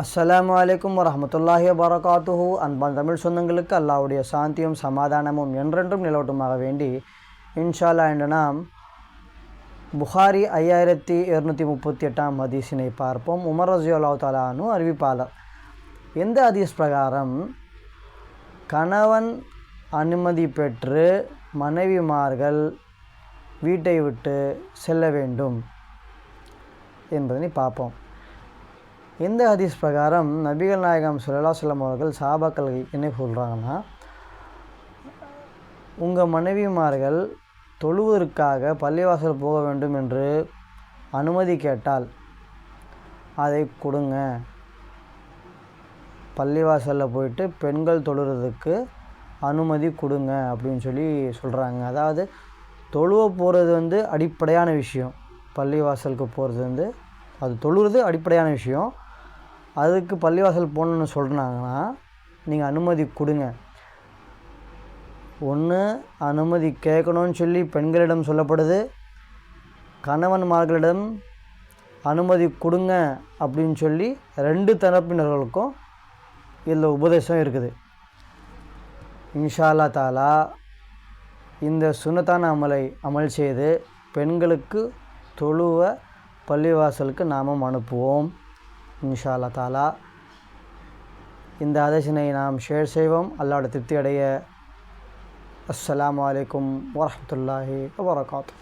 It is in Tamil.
அஸ்லாம் அலைக்கும் வரமத்துல்லாஹி வரகாத்துஹு அன்பான் தமிழ் சொந்தங்களுக்கு அல்லாவுடைய சாந்தியும் சமாதானமும் என்றென்றும் நிலவட்டுமாக வேண்டி இன்ஷால்லா என்ற நாம் புகாரி ஐயாயிரத்தி இரநூத்தி முப்பத்தி எட்டாம் ஹதீஸினை பார்ப்போம். உமர் ரஜி தாலானு அறிவிப்பாளர். எந்த ஹதீஸ் பிரகாரம் கணவன் அனுமதி பெற்று மனைவிமார்கள் வீட்டை விட்டு செல்ல வேண்டும் என்பதனை பார்ப்போம். இந்த ஹதீஸ் பிரகாரம் நபிகள் நாயகம் சுல்லா சொல்லம் அவர்கள் சாபாக்கள் என்ன சொல்கிறாங்கன்னா உங்கள் மனைவிமார்கள் தொழுவதற்காக பள்ளிவாசல் போக வேண்டும் என்று அனுமதி கேட்டால் அதை கொடுங்க. பள்ளிவாசலில் போயிட்டு பெண்கள் தொழுறதுக்கு அனுமதி கொடுங்க அப்படின்னு சொல்லி சொல்கிறாங்க அதாவது தொழுவ போகிறது வந்து அடிப்படையான விஷயம். பள்ளிவாசலுக்கு போகிறது வந்து அது தொழுகிறது அடிப்படையான விஷயம். அதுக்கு பள்ளிவாசல் போகணுன்னு சொல்கிறாங்கன்னா நீங்கள் அனுமதி கொடுங்க. ஒன்று அனுமதி கேட்கணும்னு சொல்லி பெண்களிடம் சொல்லப்படுது. கணவன்மார்களிடம் அனுமதி கொடுங்க அப்படின்னு சொல்லி ரெண்டு தரப்பினர்களுக்கும் இதில் உபதேசம் இருக்குது. இன்ஷால்லா தாலா இந்த சுனத்தான அமலை அமல் செய்து பெண்களுக்கு தொழுவ பள்ளிவாசலுக்கு நாமும் அனுப்புவோம். இன்ஷா அல்லா தாலா. இந்த ஆதேசனை நாம் ஷேர் செய்வோம். அல்லாவோட திருப்தி அடைய அஸ்லாம் வலைக்கம் வரமத்துல்லாஹி வபரகாத்து